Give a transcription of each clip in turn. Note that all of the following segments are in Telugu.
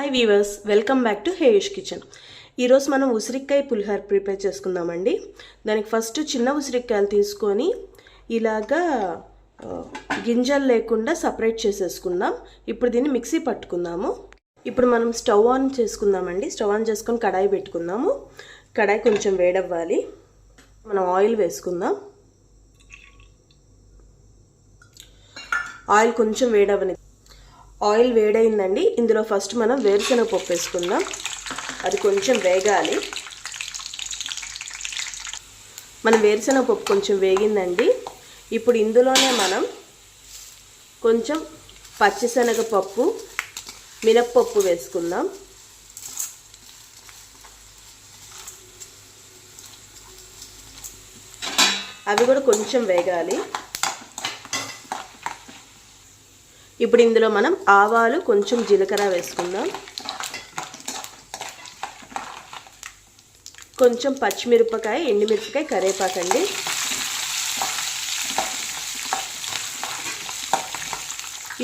Hi viewers welcome back to Heyush kitchen ఈరోజు మనం ఉసిరికాయ పులిహోర ప్రిపేర్ చేసుకుందామండి. దానికి ఫస్ట్ చిన్న ఉసిరికాయలు తీసుకొని ఇలాగా గింజలు లేకుండా సపరేట్ చేసేసుకుందాం. ఇప్పుడు దీన్ని మిక్సీ పట్టుకుందాము. ఇప్పుడు మనం స్టవ్ ఆన్ చేసుకుందామండి. స్టవ్ ఆన్ చేసుకొని కడాయి పెట్టుకుందాము. కడాయి కొంచెం వేడవ్వాలి. మనం ఆయిల్ వేసుకుందాం. ఆయిల్ కొంచెం వేడవని ఆయిల్ వేడైందండి. ఇందులో ఫస్ట్ మనం వేరుశనగ పప్పు వేసుకుందాం. అది కొంచెం వేగాలి. మన వేరుశనగ పప్పు కొంచెం వేగిందండి. ఇప్పుడు ఇందులోనే మనం కొంచెం పచ్చిశనగపప్పు మినప్పప్పు వేసుకుందాం. అవి కూడా కొంచెం వేగాలి. ఇప్పుడు ఇందులో మనం ఆవాలు కొంచెం జీలకర్ర వేసుకుందాం. కొంచెం పచ్చిమిరపకాయ ఎండుమిరపకాయ కరేపాకండి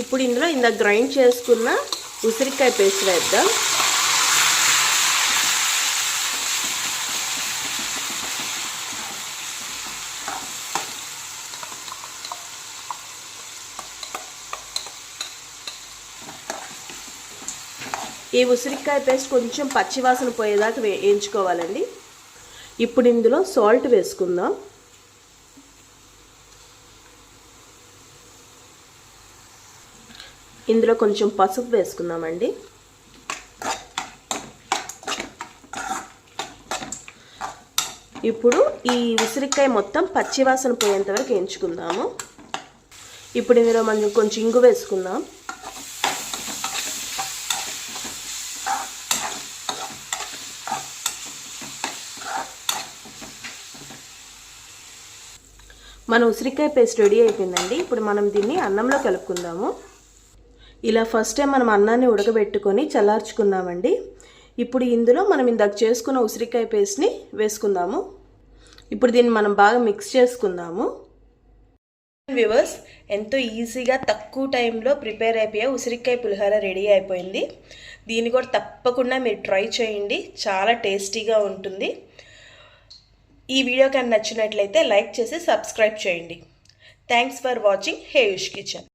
ఇప్పుడు ఇందులో ఇందాక గ్రైండ్ చేసుకున్న ఉసిరికాయ పేస్ట్ వేద్దాం. ఈ ఉసిరికాయ పేస్ట్ కొంచెం పచ్చివాసన పోయేదాకా వే వేయించుకోవాలండి. ఇప్పుడు ఇందులో సాల్ట్ వేసుకుందాం. ఇందులో కొంచెం పసుపు వేసుకుందామండి. ఇప్పుడు ఈ ఉసిరికాయ మొత్తం పచ్చివాసన పోయేంత వరకు వేయించుకుందాము. ఇప్పుడు ఇందులో మనం కొంచెం ఇంగు వేసుకుందాం. మన ఉసిరికాయ పేస్ట్ రెడీ అయిపోయిందండి. ఇప్పుడు మనం దీన్ని అన్నంలో కలుపుకుందాము. ఇలా ఫస్ట్ టైం మనం అన్నాన్ని ఉడకబెట్టుకొని చల్లార్చుకున్నామండి. ఇప్పుడు ఇందులో మనం ఇందాక చేసుకున్న ఉసిరికాయ పేస్ట్ని వేసుకుందాము. ఇప్పుడు దీన్ని మనం బాగా మిక్స్ చేసుకుందాము. వ్యూవర్స్ ఎంతో ఈజీగా తక్కువ టైంలో ప్రిపేర్ అయిపోయే ఉసిరికాయ పులిహోర రెడీ అయిపోయింది. దీన్ని కూడా తప్పకుండా మీరు ట్రై చేయండి. చాలా టేస్టీగా ఉంటుంది. ఈ వీడియో కానీ నచ్చినట్లయితే లైక్ చేసి సబ్స్క్రైబ్ చేయండి. Thanks for watching Heyush kitchen